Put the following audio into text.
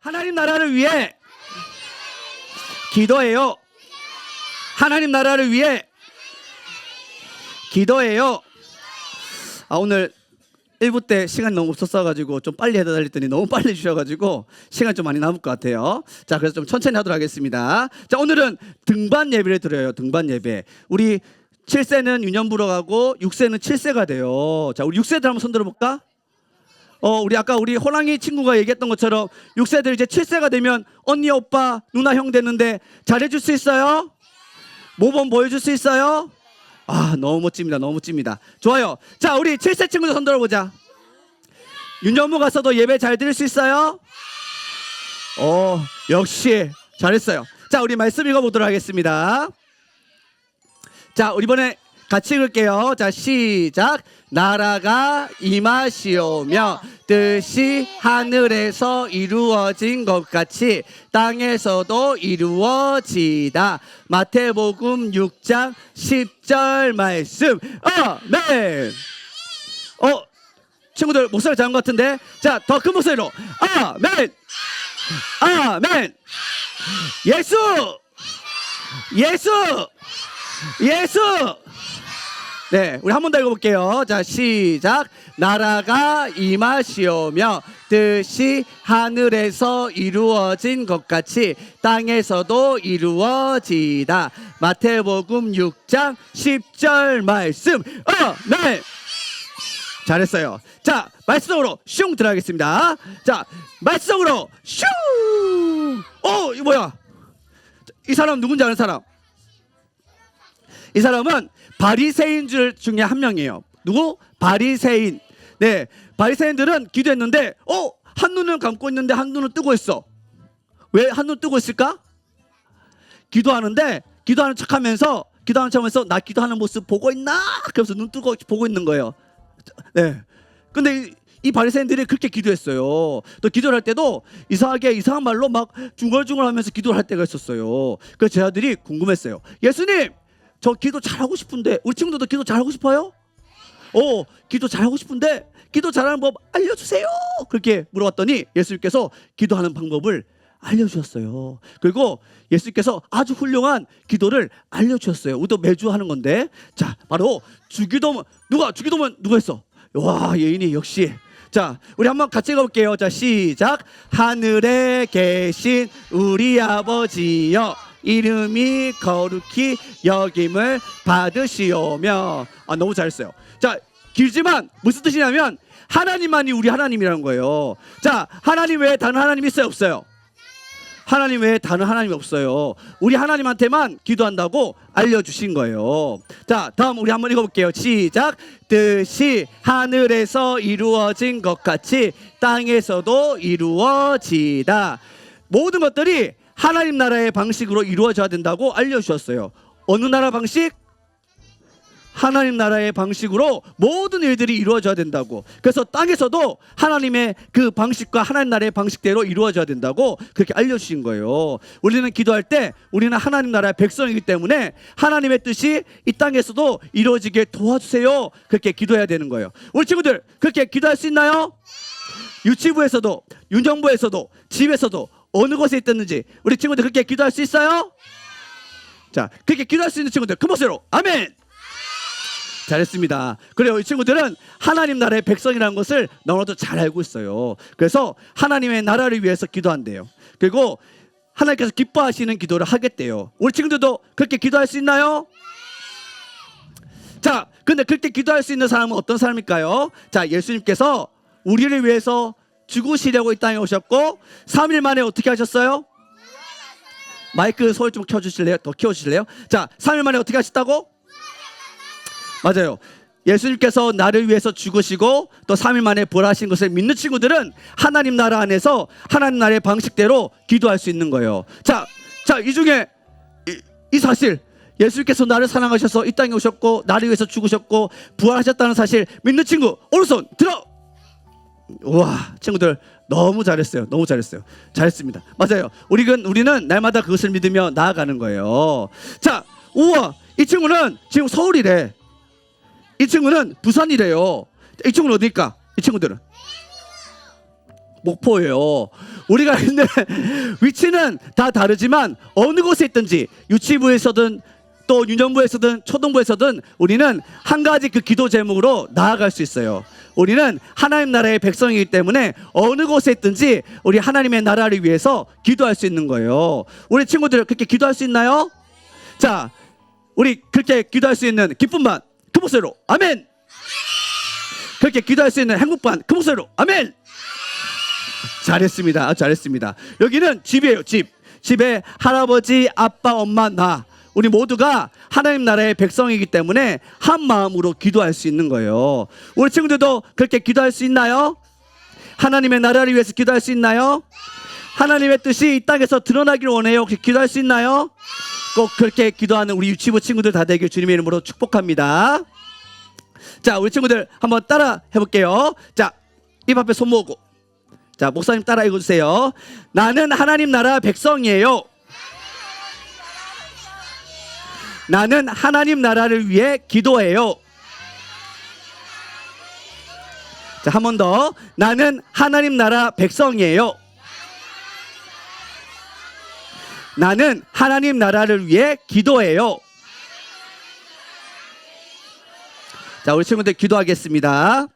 하나님 나라를 위해 기도해요. 하나님 나라를 위해 기도해요. 아 오늘 1부 때 시간이 너무 없었어가지고 좀 빨리 해달라 했더니 너무 빨리 주셔가지고 시간 좀 많이 남을 것 같아요. 자 그래서 좀 천천히 하도록 하겠습니다. 자 오늘은 등반 예배를 드려요. 등반 예배. 우리 7세는 유년부로 가고 6세는 7세가 돼요. 자 우리 6세들 한번 손 들어볼까? 어, 우리 아까 우리 호랑이 친구가 얘기했던 것처럼 6세들 이제 7세가 되면 언니, 오빠, 누나, 형 되는데 잘해줄 수 있어요? 모범 보여줄 수 있어요? 아, 너무 멋집니다. 너무 멋집니다. 좋아요. 자, 우리 7세 친구들 손 들어보자. 윤여무 가서도 예배 잘 드릴 수 있어요? 어, 역시 잘했어요. 자, 우리 말씀 읽어보도록 하겠습니다. 자, 우리 이번에 같이 읽을게요. 자, 시작. 나라가 임하시오며 뜻이 하늘에서 이루어진 것 같이 땅에서도 이루어지다. 마태복음 6장 10절 말씀. 아멘. 어, 친구들 목소리 잘한 것 같은데. 자, 더 큰 목소리로. 아멘. 아멘. 예수. 예수. 예수. 네, 우리 한 번 더 읽어볼게요. 자, 시작. 나라가 임하시오며 뜻이 하늘에서 이루어진 것 같이 땅에서도 이루어지다. 마태복음 6장 10절 말씀. 어, 네. 잘했어요. 자, 말씀으로 슝 들어가겠습니다. 자, 말씀으로 슝. 어, 이거 뭐야? 이 사람 누군지 아는 사람? 이 사람은 바리새인 줄 중에 한 명이에요. 누구? 바리새인. 네, 바리새인들은 기도했는데, 어, 한 눈은 감고 있는데 한 눈은 뜨고 있어. 왜 한 눈 뜨고 있을까? 기도하는데 기도하는 척하면서 기도하는 척하면서 나 기도하는 모습 보고 있나? 그러면서 눈 뜨고 보고 있는 거예요. 네. 근데 이, 이 바리새인들이 그렇게 기도했어요. 또 기도를 할 때도 이상하게 이상한 말로 막 중얼중얼하면서 기도를 할 때가 있었어요. 그래서 제 아들이 궁금했어요. 예수님, 저 기도 잘하고 싶은데 우리 친구들도 기도 잘하고 싶어요? 어, 기도 잘하고 싶은데 기도 잘하는 법 알려주세요. 그렇게 물어봤더니 예수님께서 기도하는 방법을 알려주셨어요. 그리고 예수님께서 아주 훌륭한 기도를 알려주셨어요. 우리도 매주 하는 건데, 자 바로 주기도문 누가 주기도문 누가 했어? 와 예인이 역시. 자 우리 한번 같이 읽어볼게요. 자 시작. 하늘에 계신 우리 아버지여. 이름이 거룩히 여김을 받으시오며 아 너무 잘했어요. 자 길지만 무슨 뜻이냐면 하나님만이 우리 하나님이라는 거예요. 자 하나님 외에 다른 하나님 있어요 없어요? 하나님 외에 다른 하나님이 없어요. 우리 하나님한테만 기도한다고 알려주신 거예요. 자, 다음 우리 한번 읽어볼게요. 시작. 뜻이 하늘에서 이루어진 것 같이 땅에서도 이루어지다. 모든 것들이 하나님 나라의 방식으로 이루어져야 된다고 알려주셨어요. 어느 나라 방식? 하나님 나라의 방식으로 모든 일들이 이루어져야 된다고. 그래서 땅에서도 하나님의 그 방식과 하나님 나라의 방식대로 이루어져야 된다고 그렇게 알려주신 거예요. 우리는 기도할 때 우리는 하나님 나라의 백성이기 때문에 하나님의 뜻이 이 땅에서도 이루어지게 도와주세요. 그렇게 기도해야 되는 거예요. 우리 친구들 그렇게 기도할 수 있나요? 유치부에서도 윤정부에서도 집에서도 어느 곳에 있든지 우리 친구들 그렇게 기도할 수 있어요? 자, 그렇게 기도할 수 있는 친구들 큰 목소리로 아멘. 잘했습니다. 그래요. 이 친구들은 하나님 나라의 백성이라는 것을 너무나도 잘 알고 있어요. 그래서 하나님의 나라를 위해서 기도한대요. 그리고 하나님께서 기뻐하시는 기도를 하겠대요. 우리 친구들도 그렇게 기도할 수 있나요? 자, 근데 그렇게 기도할 수 있는 사람은 어떤 사람일까요? 자, 예수님께서 우리를 위해서 죽으시려고 이 땅에 오셨고 3일 만에 어떻게 하셨어요? 마이크 소리 좀 켜주실래요? 더 키워주실래요? 자, 3일 만에 어떻게 하셨다고? 맞아요. 예수님께서 나를 위해서 죽으시고 또 3일 만에 부활하신 것을 믿는 친구들은 하나님 나라 안에서 하나님 나라의 방식대로 기도할 수 있는 거예요. 자, 자, 이 중에 이, 이 사실 예수님께서 나를 사랑하셔서 이 땅에 오셨고 나를 위해서 죽으셨고 부활하셨다는 사실 믿는 친구 오른손 들어. 와, 친구들 너무 잘했어요. 너무 잘했어요. 잘했습니다. 맞아요. 우리는 우리는 날마다 그것을 믿으며 나아가는 거예요. 자, 우와, 이 친구는 지금 서울이래. 이 친구는 부산이래요. 이 친구는 어디일까? 이 친구들은 목포예요. 우리가 있는 위치는 다 다르지만 어느 곳에 있든지 유치부에서든 또 유년부에서든 초등부에서든 우리는 한 가지 그 기도 제목으로 나아갈 수 있어요. 우리는 하나님 나라의 백성이기 때문에 어느 곳에 있든지 우리 하나님의 나라를 위해서 기도할 수 있는 거예요. 우리 친구들 그렇게 기도할 수 있나요? 자, 우리 그렇게 기도할 수 있는 기쁨만 그 목소리로 아멘. 그렇게 기도할 수 있는 행복반 그 목소리로 아멘. 잘했습니다. 잘했습니다. 여기는 집이에요. 집. 집에 할아버지, 아빠, 엄마, 나 우리 모두가 하나님 나라의 백성이기 때문에 한 마음으로 기도할 수 있는 거예요. 우리 친구들도 그렇게 기도할 수 있나요? 하나님의 나라를 위해서 기도할 수 있나요? 하나님의 뜻이 이 땅에서 드러나기를 원해요. 혹시 기도할 수 있나요? 꼭 그렇게 기도하는 우리 유치부 친구들 다 되길 주님의 이름으로 축복합니다. 자, 우리 친구들 한번 따라 해볼게요. 자, 입 앞에 손 모으고. 자, 목사님 따라 읽어주세요. 나는 하나님 나라 백성이에요. 나는 하나님 나라를 위해 기도해요. 자, 한 번 더. 나는 하나님 나라 백성이에요. 나는 하나님 나라를 위해 기도해요. 자, 우리 친구들 기도하겠습니다.